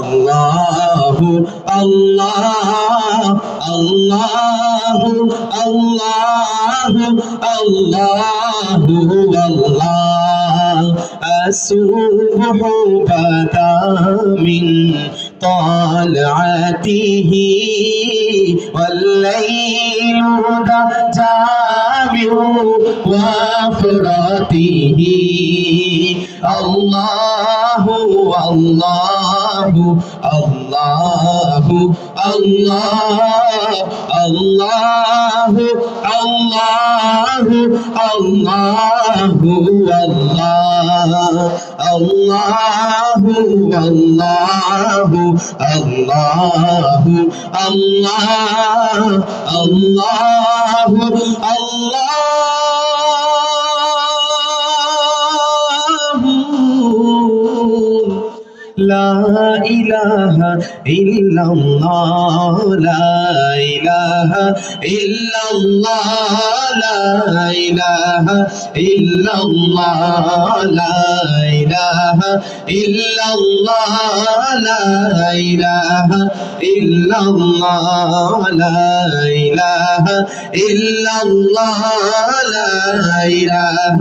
আল্লাহ আল্লাহ আল্লাহ আল্লাহ আল্লাহ আল্লাহ আসুবহ বাদা طالعته والليل ذا جامع وافراته الله الله الله. الله الله الله الله الله الله والله الله الله الله الله لا إله إلا الله لا إله إلا الله لا إله إلا الله لا إله إلا الله لا إله إلا الله لا إله إلا الله لا إله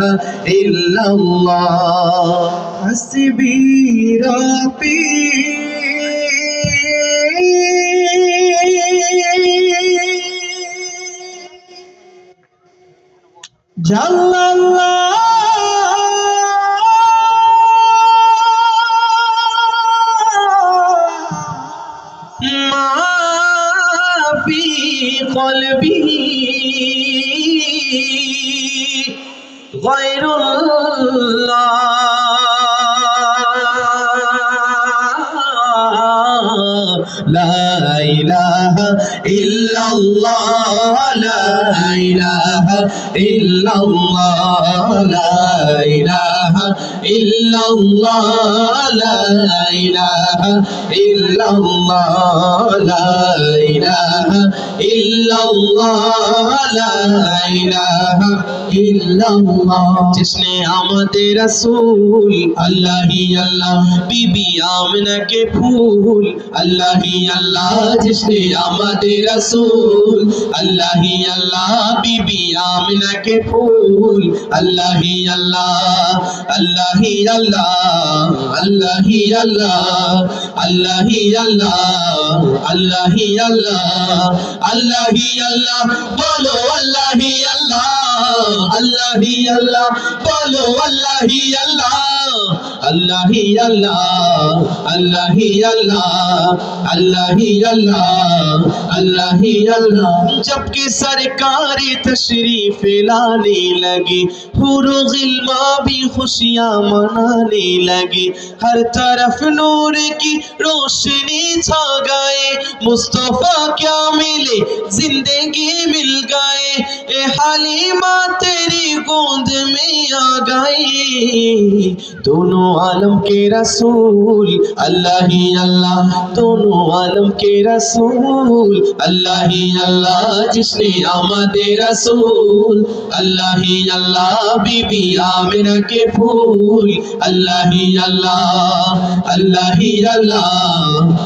إلا الله حسبي ربي জাল্লাল্লাহ মা ফি কলবিহি গায়রুল্লাহ। লা ইলাহা ইল্লাল্লাহ লা ইলাহা ইল্লাল্লাহ আমাদের রাসূল আল্লাহ আল্লাহ। বিবি আমনাকে ফুল আল্লাহ আল্লাহি আল্লাহ সে আমাদের রাসূল। আল্লাহি আল্লাহ বিবি আমিনাকে ফুল। আল্লাহি আল্লাহ আল্লাহি আল্লাহ আল্লাহি আল্লাহ আল্লাহি আল্লাহ আল্লাহি আল্লাহ আল্লাহি আল্লাহ, বলো আল্লাহি আল্লাহ আল্লাহি আল্লাহ, বলো আল্লাহি আল্লাহ। اللہ ہی اللہ اللہ ہی اللہ اللہ ہی اللہ اللہ ہی اللہ۔ جبکہ سرکاری تشریف لانے لگے پور غلما بھی خوشیاں منانے لگے۔ ہر طرف نور کی روشنی چھا گئے، مصطفیٰ کیا ملے؟ زندگی مل हलीमा तेरी गोद में आ गई दोनों आलम के रसूल अल्लाह ही अल्लाह दोनों आलम के रसूल अल्लाह ही अल्लाह जिसने आमदे रसूल अल्लाह ही अल्लाह बीबी आमिना के फूल अल्लाह ही अल्लाह अल्लाह ही अल्लाह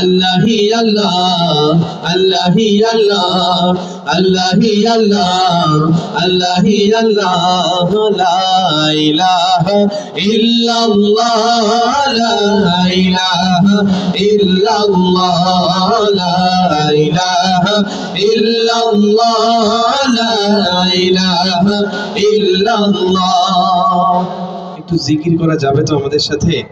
আল্লাহি আল্লাহ আল্লাহি আল্লাহ আল্লাহি আল্লাহ আল্লাহি আল্লাহ, লা ইলাহা ইল্লাল্লাহ, লা ইলাহা ইল্লাল্লাহ, লা ইলাহা ইল্লাল্লাহ, লা ইলাহা ইল্লাল্লাহ। একটু জিকির করা যাবে তো আমাদের সাথে?